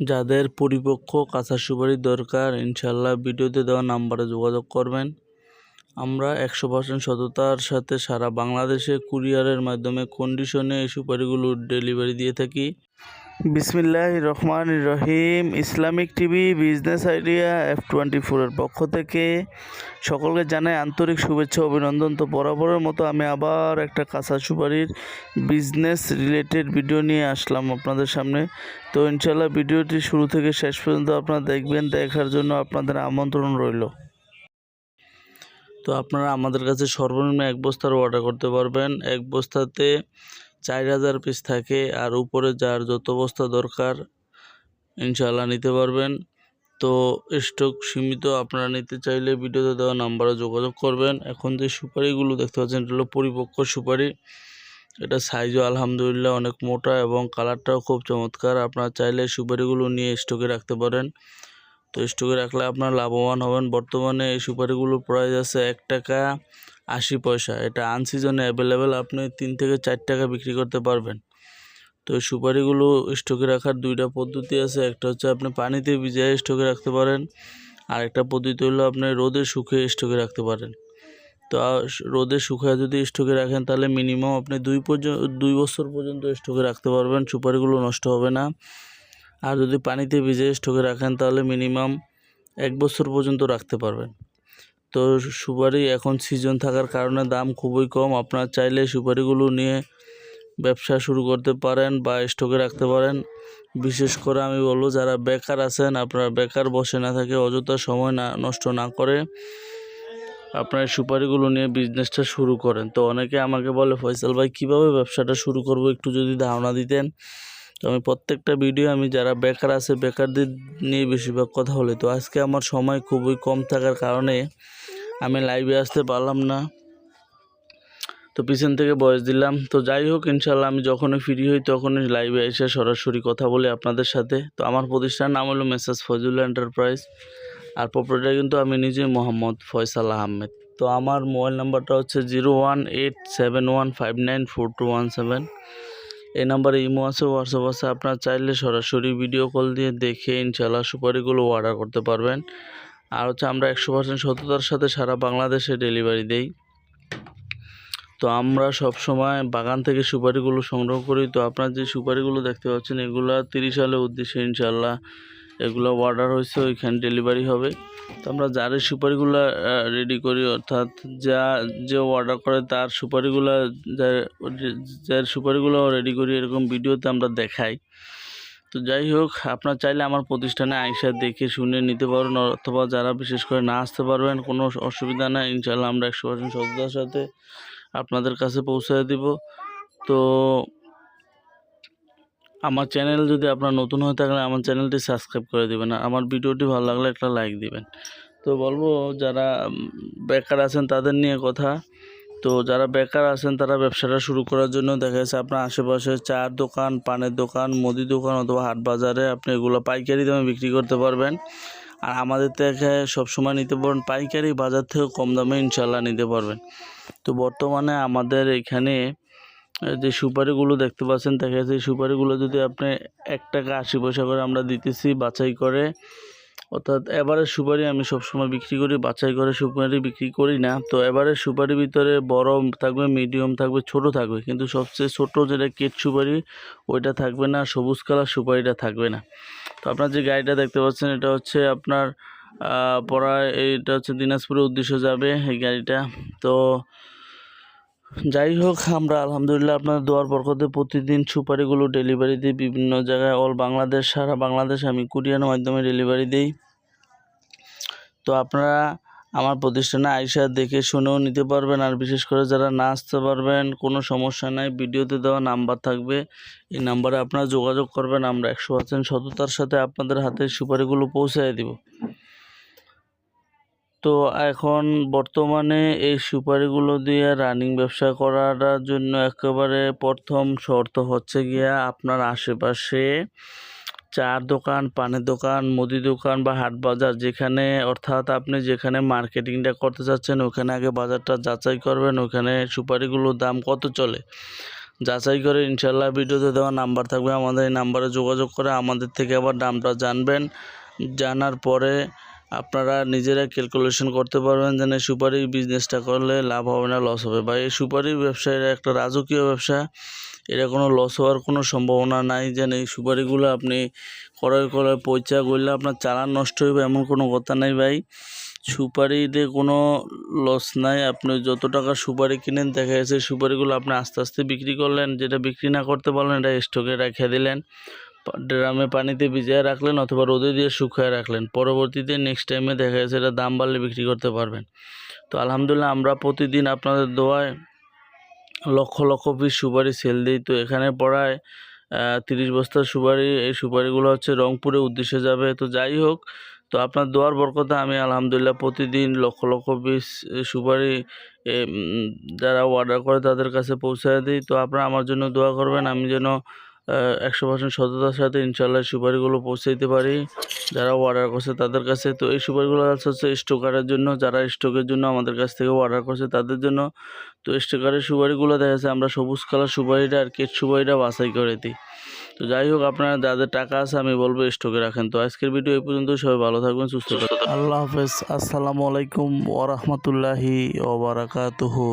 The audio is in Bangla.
যাদের পরিপক্ক কাঁচা সুপারি দরকার ইনশাল্লাহ ভিডিওতে দেওয়া নাম্বারে যোগাযোগ করবেন। আমরা একশো পার্সেন্ট সততার সাথে সারা বাংলাদেশে কুরিয়ারের মাধ্যমে কন্ডিশনে এই সুপারিগুলো ডেলিভারি দিয়ে থাকি। বিসমিল্লাহ রহমান রহিম। Islamic TV, business idea F twenty ফোরের পক্ষ থেকে সকলকে জানাই আন্তরিক শুভেচ্ছা অভিনন্দন। তো বরাবরের মতো আমি আবার একটা কাঁচা সুপারির বিজনেস রিলেটেড ভিডিও নিয়ে আসলাম আপনাদের সামনে। তো ইনশাল্লাহ ভিডিওটি শুরু থেকে শেষ পর্যন্ত আপনারা দেখবেন, দেখার জন্য আপনাদের আমন্ত্রণ রইল। তো আপনারা আমাদের কাছে সর্বনিম্ন এক বস্তার অর্ডার করতে পারবেন। এক বস্তাতে চার হাজার পিস থাকে আর উপরে যার যত বস্তা দরকার ইনশাল্লাহ নিতে পারবেন। তো স্টক সীমিত, আপনারা নিতে চাইলে ভিডিওতে দেওয়া নাম্বারে যোগাযোগ করবেন। এখন যে সুপারিগুলো দেখতে পাচ্ছেন, এটা হলো পরিপক্ক সুপারি। এটা সাইজও আলহামদুলিল্লাহ অনেক মোটা এবং কালারটাও খুব চমৎকার। আপনারা চাইলে সুপারিগুলো নিয়ে স্টকে রাখতে পারেন। তো স্টকে রাখলে আপনার লাভবান হবেন। বর্তমানে এই সুপারিগুলোর প্রাইস আছে এক টাকা আশি পয়সা। এটা আনসিজনে অ্যাভেলেবেল আপনি তিন থেকে চার টাকা বিক্রি করতে পারবেন। তো এই সুপারিগুলো স্টকে রাখার দুইটা পদ্ধতি আছে। একটা হচ্ছে আপনি পানিতে ভিজিয়ে স্টকে রাখতে পারেন। আর একটা পদ্ধতি হলো আপনি রোদে শুকিয়ে স্টকে রাখতে পারেন। তো রোদে শুকায় যদি স্টকে রাখেন, তাহলে মিনিমাম আপনি দুই পর্যন্ত দুই বছর পর্যন্ত স্টকে রাখতে পারবেন। সুপারিগুলো নষ্ট হবে না। আর যদি পানিতে ভিজে স্টকে রাখেন, তাহলে মিনিমাম এক বছর পর্যন্ত রাখতে পারবেন। তো সুপারি এখন সিজন থাকার কারণে দাম খুবই কম। আপনার চাইলে সুপারিগুলো নিয়ে ব্যবসা শুরু করতে পারেন বা স্টকে রাখতে পারেন। বিশেষ করে আমি বলব, যারা বেকার আছেন, আপনারা বেকার বসে না থাকে অযথা সময় না, নষ্ট না করে আপনার সুপারিগুলো নিয়ে বিজনেসটা শুরু করেন। তো অনেকে আমাকে বলে, ফয়সাল ভাই, কীভাবে ব্যবসাটা শুরু করব? একটু যদি ধারণা দিতেন। তো আমি প্রত্যেকটা ভিডিও আমি যারা বেকার আছে, বেকারদের নিয়ে বেশিরভাগ কথা বলি। তো আজকে আমার সময় খুবই কম থাকার কারণে আমি লাইভে আসতে পারলাম না। তো পিছন থেকে বয়স দিলাম। তো যাই হোক ইনশাল্লাহ আমি যখনই ফ্রি হই তখনই লাইভে এসে সরাসরি কথা বলি আপনাদের সাথে। তো আমার প্রতিষ্ঠান নাম হলো মেসাজ ফজল এন্টারপ্রাইজ আর প্রপার্টিটা কিন্তু আমি নিজে মোহাম্মদ ফয়সাল আহমেদ। তো আমার মোবাইল নাম্বারটা হচ্ছে zero one eight seven one five nine four two one seven এই নাম্বারে ইমো আছে, হোয়াটসঅ্যাপ আছে। আপনার চাইলে সরাসরি ভিডিও কল দিয়ে দেখে ইনশাল্লাহ সুপারিগুলো অর্ডার করতে পারবেন। আর হচ্ছে আমরা একশো পার্সেন্ট সততার সাথে সারা বাংলাদেশে ডেলিভারি দেই। তো আমরা সব সময় বাগান থেকে সুপারিগুলো সংগ্রহ করি। তো আপনার যে সুপারিগুলো দেখতে পাচ্ছেন, এগুলো তিরিশ সালের উদ্দেশ্যে ইনশাল্লাহ এগুলো অর্ডার হয়েছে, ওইখানে ডেলিভারি হবে। তো আমরা যার সুপারিগুলো রেডি করি, অর্থাৎ যা, যে অর্ডার করে তার সুপারিগুলো যার সুপারিগুলো রেডি করি, এরকম ভিডিওতে আমরা দেখাই। তো যাই হোক, আপনার চাইলে আমার প্রতিষ্ঠানে আইসা দেখে শুনে নিতে পারেন অথবা যারা বিশেষ করে না আসতে পারবেন, কোনো অসুবিধা নেই ইনশাল্লাহ আমরা একশো পার্সেন্ট সাথে আপনাদের কাছে পৌঁছায় দিব। তো আমার চ্যানেল যদি আপনার নতুন হয়ে থাকলে আমার চ্যানেলটি সাবস্ক্রাইব করে দেবেন আর আমার ভিডিওটি ভালো লাগলে একটা লাইক দিবেন। তো বলব, যারা বেকার আছেন তাদের নিয়ে কথা। তো যারা বেকার আছেন তারা ব্যবসাটা শুরু করার জন্য দেখা যাচ্ছে আপনার আশেপাশে চার দোকান, পানের দোকান মুদি দোকান অথবা হাট বাজারে আপনি এগুলো পাইকারি দামে বিক্রি করতে পারবেন। আর আমাদের থেকে সবসময় নিতে পারেন পাইকারি বাজার থেকে কম দামে ইনশাল্লাহ নিতে পারবেন। তো বর্তমানে আমাদের এখানে যে সুপারিগুলো দেখতে পাচ্ছেন, দেখা যাচ্ছে সুপারিগুলো যদি আপনি এক টাকা আশি পয়সা করে আমরা দিতেছি বাছাই করে, অর্থাৎ এবারের সুপারি আমি সবসময় বিক্রি করি, বাছাই করে সুপারি বিক্রি করি না। তো এবারের সুপারির ভিতরে বড় থাকবে মিডিয়াম থাকবে, ছোট থাকবে, কিন্তু সবচেয়ে ছোট যেটা কেট সুপারি, ওইটা থাকবে না, সবুজ কালার সুপারিটা থাকবে না। তো আপনার যে গাড়িটা দেখতে পাচ্ছেন, এটা হচ্ছে আপনার পড়া এইটা হচ্ছে দিনাজপুরের উদ্দেশ্য যাবে এই গাড়িটা। তো যাই হোক আমরা আলহামদুলিল্লাহ আপনাদের দোয়ার বরকতে প্রতিদিন সুপারিগুলো ডেলিভারি দিই বিভিন্ন জায়গায় অল বাংলাদেশ, সারা বাংলাদেশ আমি কুরিয়ারের মাধ্যমে ডেলিভারি দিই। তো আপনারা আমার প্রতিষ্ঠানে আইসা দেখে শুনেও নিতে পারবেন, আর বিশেষ করে যারা না আসতে পারবেন, কোনো সমস্যা নাই, ভিডিওতে দেওয়া নাম্বার থাকবে, এই নাম্বারে আপনারা যোগাযোগ করবেন, আমরা একশো পার্সেন্ট সততার সাথে আপনাদের হাতে সুপারিগুলো পৌঁছায় দিব। তো এখন বর্তমানে এই সুপারিগুলো দিয়ে রানিং ব্যবসা করার জন্য একেবারে প্রথম শর্ত হচ্ছে গিয়া আপনার আশেপাশে চার দোকান, পানের দোকান, মুদি দোকান বা হাট বাজার যেখানে, অর্থাৎ আপনি যেখানে মার্কেটিংটা করতে চাচ্ছেন, ওখানে আগে বাজারটা যাচাই করবেন, ওখানে সুপারিগুলোর দাম কত চলে। যাচাই করে ইনশাল্লাহ ভিডিওতে দেওয়া নাম্বার থাকবে, আমাদের এই নাম্বারে যোগাযোগ করে আমাদের থেকে আবার দামটা জানবেন। জানার পরে আপনারা নিজেরা ক্যালকুলেশন করতে পারবেন যে সুপারি বিজনেসটা করলে লাভ হবে না লস হবে। বা এই সুপারি ব্যবসা এটা একটা রাজকীয় ব্যবসা, এটা কোনো লস হওয়ার কোনো সম্ভাবনা নাই যেন এই সুপারিগুলো আপনি ক্রয় করে পয়সা করলে আপনার চালান নষ্ট হইবে এমন কোনো কথা নাই ভাই। সুপারিতে কোনো লস নাই। আপনি যত টাকা সুপারি কিনেন, দেখা গেছে সুপারিগুলো আপনি আস্তে আস্তে বিক্রি করলেন, যেটা বিক্রি না করতে পারলেন, এটা স্টকে রেখে দিলেন। ড্রামে পানিতে ভিজিয়ে রাখলেন অথবা রোদে দিয়ে শুকায় রাখলেন। পরবর্তীতে নেক্সট টাইমে দেখা যাচ্ছে এটা দাম বাড়লে বিক্রি করতে পারবেন। তো আলহামদুলিল্লাহ আমরা প্রতিদিন আপনাদের দোয়ায় লক্ষ লক্ষ পিস সুপারি সেল দিই। তো এখানে পড়ায় তিরিশ বস্তা সুপারি, এই সুপারিগুলো হচ্ছে রংপুরে উদ্দেশ্যে যাবে। তো যাই হোক, তো আপনার দোয়ার বরকতে আমি আলহামদুলিল্লাহ প্রতিদিন লক্ষ লক্ষ পিস সুপারি যারা অর্ডার করে তাদের কাছে পৌঁছায় দিই। তো আপনারা আমার জন্য দোয়া করবেন, আমি যেন একশো পার্সেন্ট সততার সাথে ইনশাল্লাহ সুপারিগুলো পৌঁছে দিতে পারি। যারা অর্ডার করছে তাদের কাছে, তো এই সুপারিগুলো হচ্ছে স্টোকারের জন্য, যারা স্টকের জন্য আমাদের কাছ থেকে অর্ডার করছে তাদের জন্য। তো স্টোকারের সুপারিগুলো দেখা যাচ্ছে আমরা সবুজ কালার সুপারিটা আর কেট সুপারিটা বাছাই করে দিই। তো যাই হোক, আপনারা যাদের টাকা আছে আমি বলব স্টকে রাখেন। তো আজকের ভিডিও এই পর্যন্ত, সবাই ভালো থাকবেন, সুস্থ থাকবেন। আল্লাহ হাফেজ, আসসালামু আলাইকুম ওরহমতুল্লাহি ওবরাকাতুহু